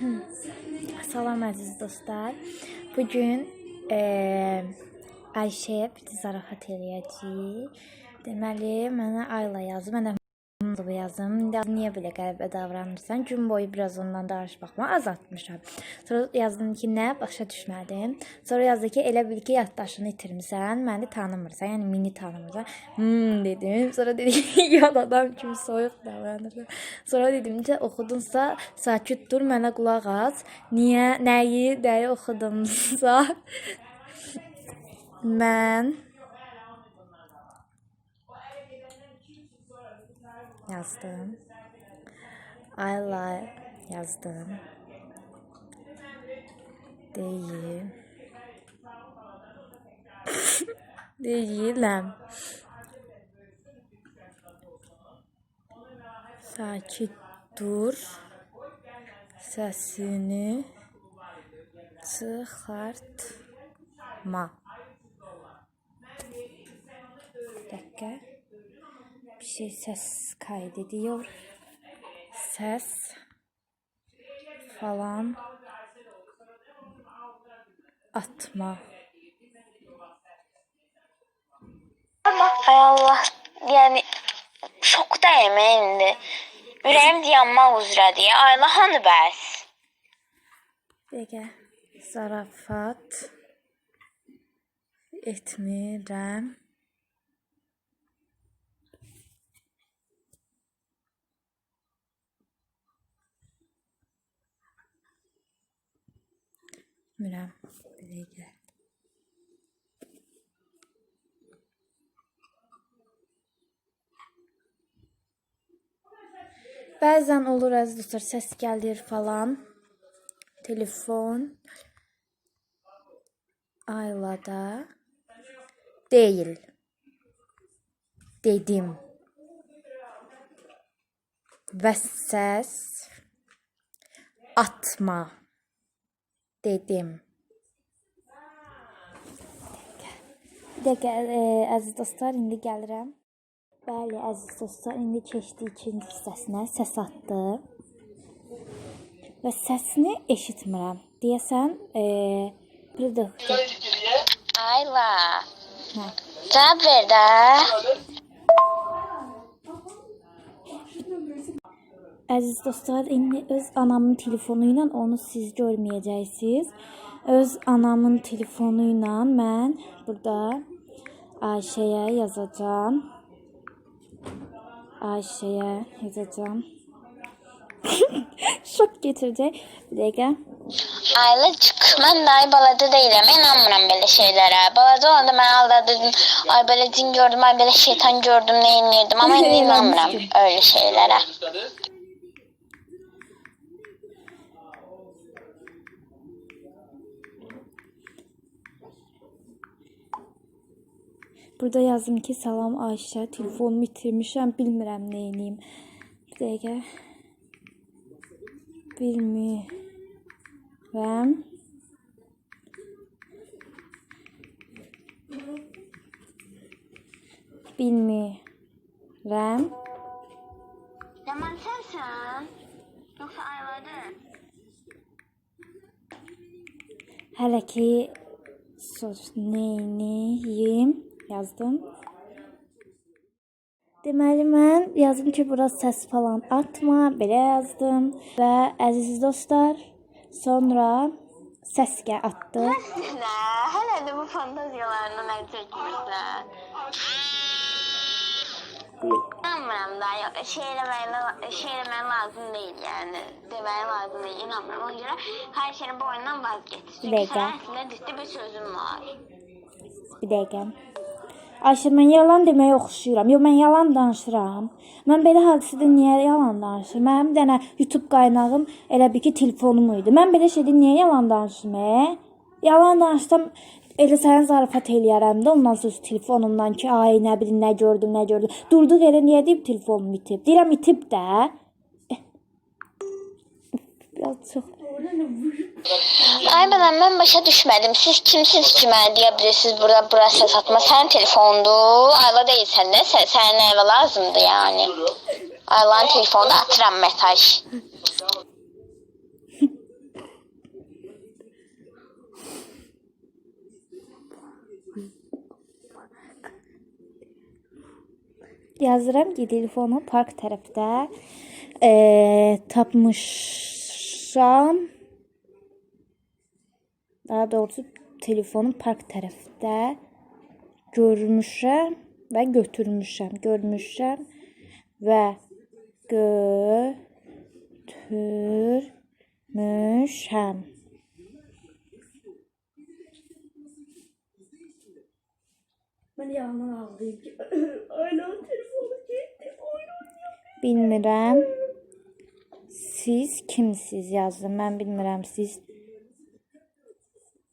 Salam əziz dostlar. Bu gün eee Ayşəyə bir zarafat eləyəcəyik. Deməli, mənə Ayla yazdı. Mən İndi niyə belə qəribə davranırsan? Gün boyu biraz ondan danışmaqma azaltmışam. Sonra yazdım ki, nə? Başa düşmədim. Sonra yazdı ki, elə bil ki, yaddaşını itirmisən, məni tanımırsan, yəni mini tanımırsan. Hmm dedim. Sonra dedi ki, yad adam kimi soyuq davranırsan. Sonra dedim ki, oxudunsa sakit dur, mənə qulaq as. Niyə, nəyi, nəyi oxudumsa mən yazdım. Ayla yazdım. Değil. Değilim. Sakit dur. Sesini çıkartma. Bir dakika. Bir şey ses kaydediyor. Ses falan atma. Ay Allah. Yəni şokdayım indi. Ürəyim dayanmaq üzrədir. Ayla hanı bəs? Bir dakika. Zarafat etmirəm. Bilmirəm. Bir dəqiqə. Bəzən olur əziz dostlar, səs gəlir falan. Telefon Aylada değil. Dedim. Və səs atma dedim. Bir dəqiqə, e, əziz dostlar, indi gəlirəm. Bəli, əziz dostlar, indi keçdi ikinci hissəsinə. Səs atdı. Və səsini eşitmirəm. Deyəsən, e, produktor. Ayla. Hə. Cavab ver də. Əziz dostlar, indi öz anamın telefonu ilə onu siz görməyəcəksiniz. Öz anamın telefonu ilə mən burada Ayşəyə yazacağam. Ayşəyə yazacağam. Şok geçirecek. Bir dakika. Ayla çık. Mən dayı balaca deyiləm. İnanmıram belə şeylərə. Balaca olanda mən aldadırdım. Ay belə cin gördüm, ay belə şeytan gördüm, nə inirdim. Amma indi inanmıram öyle şeylərə. Burada yazdım ki salam Ayşə, telefonumu itirmişəm, bilmirəm nə edeyim. Bir dəqiqə. Bilmirəm. Bilmirəm. Yaman sensən? Yoxsa Ayladır? Hələ ki sos neyniyim yazdım. Deməli mən yazdım ki, bura səs falan atma, belə yazdım və əziz dostlar, sonra səs gəl atdı. Nə? Hələ də bu fantaziyalarına nə çəkmirsən? İnanmıram da yok. Şey eləməyə, şey eləməyə lazım deyil yəni. Deməyə lazım deyil. İnanmıram. Ona görə hər şeyin bu oyundan vazgeç. Çünki sənin əslində ciddi bir sözün var. Bir dəqiqə. Ayşə mən yalan deməyə oxşuyuram. Yox mən yalan danışıram. Mən belə hadisədə niyə yalan danışıram? Mənim dənə YouTube qaynağım elə bir ki telefonum idi. Mən belə şeydə niyə yalan danışıram? E? Yalan danışsam elə sənə zarafat eləyərəm də ondan sonra telefonumdan ki, ay nə bilim nə gördüm, nə gördüm. Durduq elə niyə deyib telefonum itib? Deyirəm itib də. Eh. Biraz çox Ay ben hemen başa düşmedim. Siz kimsiniz kime diyebilirsiniz burada burası satma. Sen telefondu. Ayla değil sen de. Sen, sen eve lazımdı yani. Ayla'nın telefonda atıram mesaj. Yazıram ki telefonu park tərəfdə e, tapmış tapmışam. Daha doğrusu telefonu park tərəfdə görmüşəm və götürmüşəm. Görmüşəm və götürmüşəm. Ben yalan ağlayayım ki. Aynen telefonu gitti. Aynen. Bilmirəm. Siz kimsiz yazdım. Mən bilmirəm siz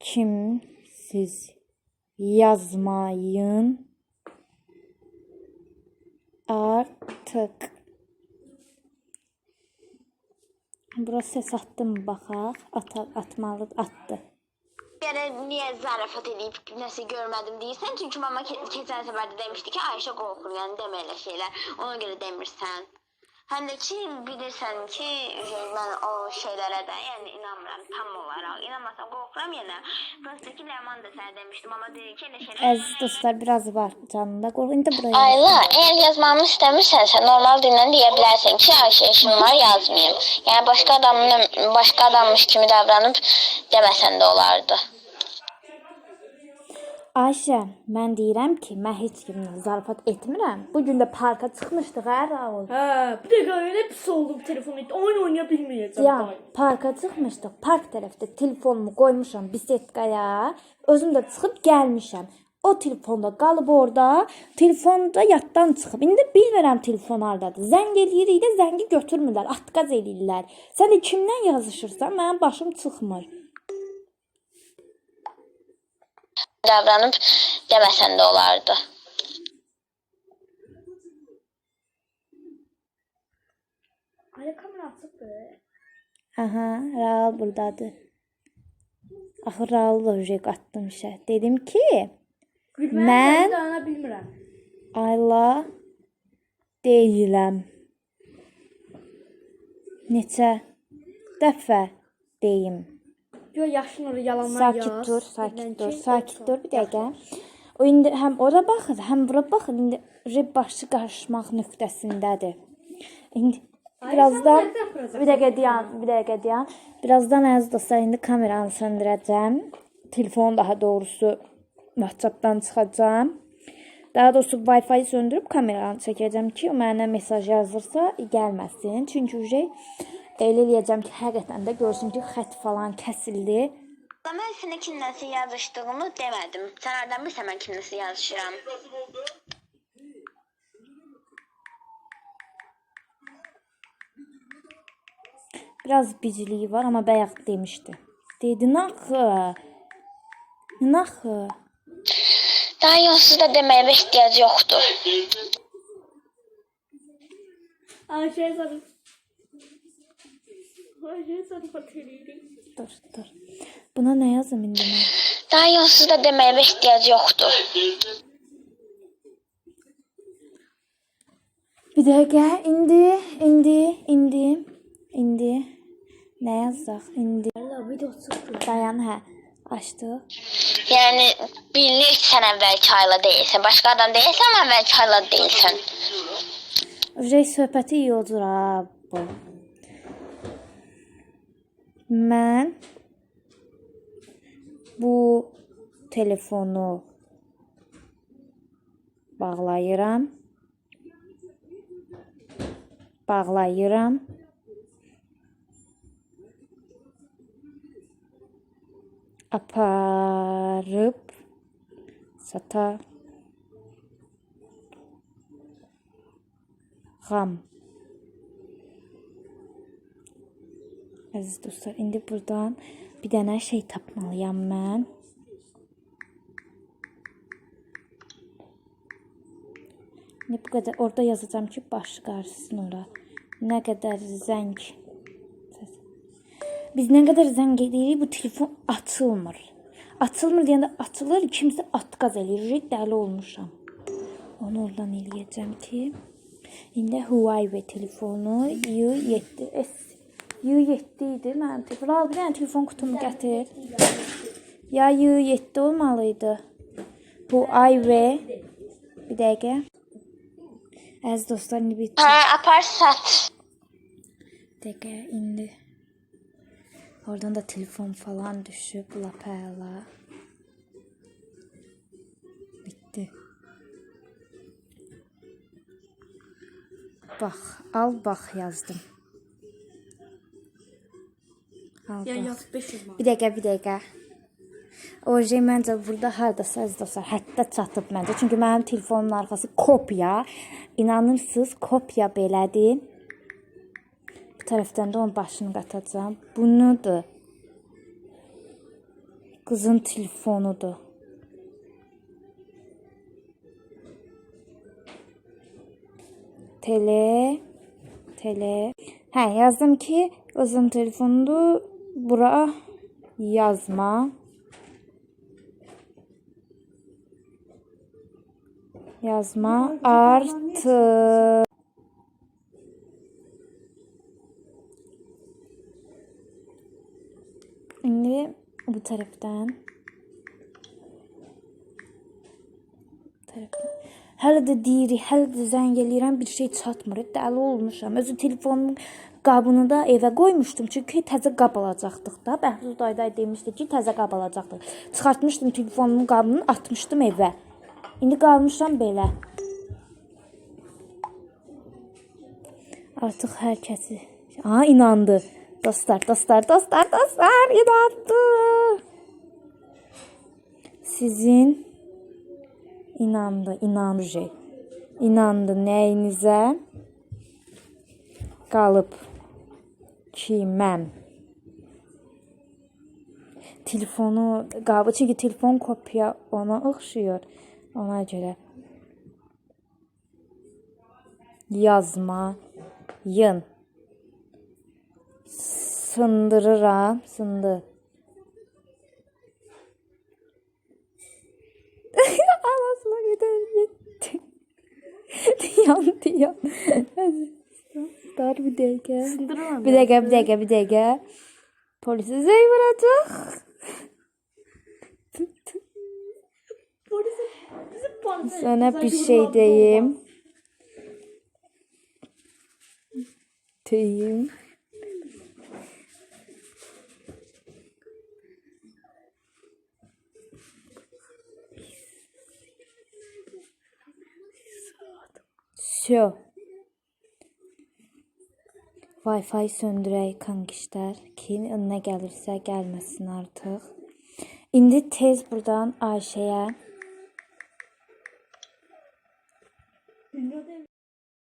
kimsiz yazmayın. Artıq. Bura ses attı mı baxaq. Ata, atmalı atdı. Yani niye zarafat edip nasıl görmedim değilsen çünkü mama ke- geçen sefer de demişti ki Ayşe korkur yani deme öyle şeyler ona göre demirsen. Hem de ki bilirsen ki şey, ben o şeylere de yani inanmıyorum tam olarak. İnanmasam korkuram yine. Prosta ki Leman da sana demiştim ama dedi ki öyle şeyler. Əziz dostlar biraz var canında. Qorxun indi buraya. Ayla eğer yazmamı istemişsen normal dilden diyebilirsin ki Ayşe işim var yazmayayım. Yani başka adamın başka adammış gibi davranıp demesen de olardı. Ayşə, mən deyirəm ki, mən heç kimlə zarafat etmirəm. Bu gün də parka çıxmışdıq, hə, Raul? Ha, bir dakika öyle pis oldum telefonu. Oyun oynayabilmeyeceğim. Ya, parka çıxmışdıq. Park tərəfdə telefonumu qoymuşam bisetkaya. Özüm də çıxıb gəlmişəm. O telefonda qalıb orada, telefonda yaddan çıxıb. İndi bilmirəm telefon hardadır. Zəng eləyirik də zəngi götürmürlər, atqaz eləyirlər. Sən də kimdən yazışırsan, mənim başım çıxmır. Davranıp demesen de olardı. Aha, Raul burdadır. Axı ürək atdım işə. Dedim ki, Gülmeye Ben- ben dayanabilmirəm. Ayla deyiləm. Neçə dəfə deyim. Yo yaşın oraya yalanlar Sakit yaz. dur, sakit dur, sakit dur bir dəqiqə. O indi həm ora baxır, həm bura baxır. İndi rib başı qarışmaq nöqtəsindədir. İndi birazdan bir dəqiqə dayan, bir dəqiqə dayan. Birazdan əziz dostlar indi kameranı söndürəcəm. Telefonu daha doğrusu WhatsApp-dan çıxacağam. Daha doğrusu Wi-Fi söndürüb kameranı çəkəcəm ki, o mənə mesaj yazırsa gəlməsin. Çünki uje elə eləyəcəm ki, həqiqətən də görsün ki, xətt falan kəsildi. Ben sana kimle yazıştığımı demedim. Sen nereden bilsen ben kimle yazışıram. Biraz biciliyi var ama bayaq demişdi. Dedi naxı. Naxı. Daha yonsuz da demeye bir ihtiyacı yoktur. Ayşe Dur, dur. Buna nə yazım indi mən? Daha yonsuz da demeye bir ihtiyacı yoktur. Bir dəqiqə, indi, indi, indi, indi. Nə yazacaq indi? Dayan hə. Açdı. Yani bilir ki sen evvelki ayla değilsin. Başka adam değilsen evvelki ayla değilsin. Ürək söhbəti iyi olur ha bu. Mən bu telefonu bağlayıram. Bağlayıram. Aparıb sata Gam. Əziz dostlar, indi buradan bir dənə şey tapmalıyam mən. Ne bu qədər orada yazacağam ki, başı qarşısın ora. Nə qədər zəng. Biz nə qədər zəng edirik, bu telefon açılmır. Açılmır deyəndə açılır, kimsə atqaz eləyir. Dəli olmuşam. Onu oradan eləyəcəm ki, indi Huawei telefonu U7S U7 idi mənim telefon. Al bir dənə telefon kutumu gətir. Ya U7 olmalıydı. Bu Huawei bir dəqiqə. Əziz dostlar, indi bir Ha apar sat. dəqiqə indi. Oradan da telefon falan düşüb, lapəla. Bitti. Bax, al bax yazdım. Al Ya bax. yaz 500 manat. Bir dəqiqə, bir dəqiqə. Oje məncə burada hardasa əziz dostlar, hətta çatıb məncə. Çünki mənim telefonumun arxası kopya. İnanırsınız, kopya belədir. Bu tərəfdən də onun başını qatacağam. Bunudur. Qızın telefonudur. Tele tele. Hə, yazdım ki, qızın telefonudur. Bura yazma. Yazma artı. İndi bu taraftan. Tərəfdən. Hələ də deyirik, hələ də bir şey çatmır. Dəli olmuşam. Özü telefonumun qabını da evə qoymuşdum. Çünki təzə qab alacaqdıq da. Bəhruz dayday demişdi ki, təzə qab alacaqdıq. Çıxartmışdım telefonumun qabını, atmışdım evə. İndi qalmışam belə. Artıq hər kəsi Aa inandı. Dostlar, dostlar, dostlar, dostlar inandı. Sizin inandı, inandı. İnandı nəyinizə? Qalıb mən telefonu qabı çünki telefon kopya ona oxşuyur. Ona görə yazmayın. Sındırıram, sındı. Anasına gider gitti. Yan. Dar bir dakika. Sındıramam Bir dakika, bir dakika, bir dakika. Polise zey vuracak. Polise bizi polise. Sana bir şey diyeyim. Diyeyim. Şu. Wi-Fi söndürək kankişlər ki, önünə gəlirsə gəlməsin artıq. İndi tez buradan Ayşəyə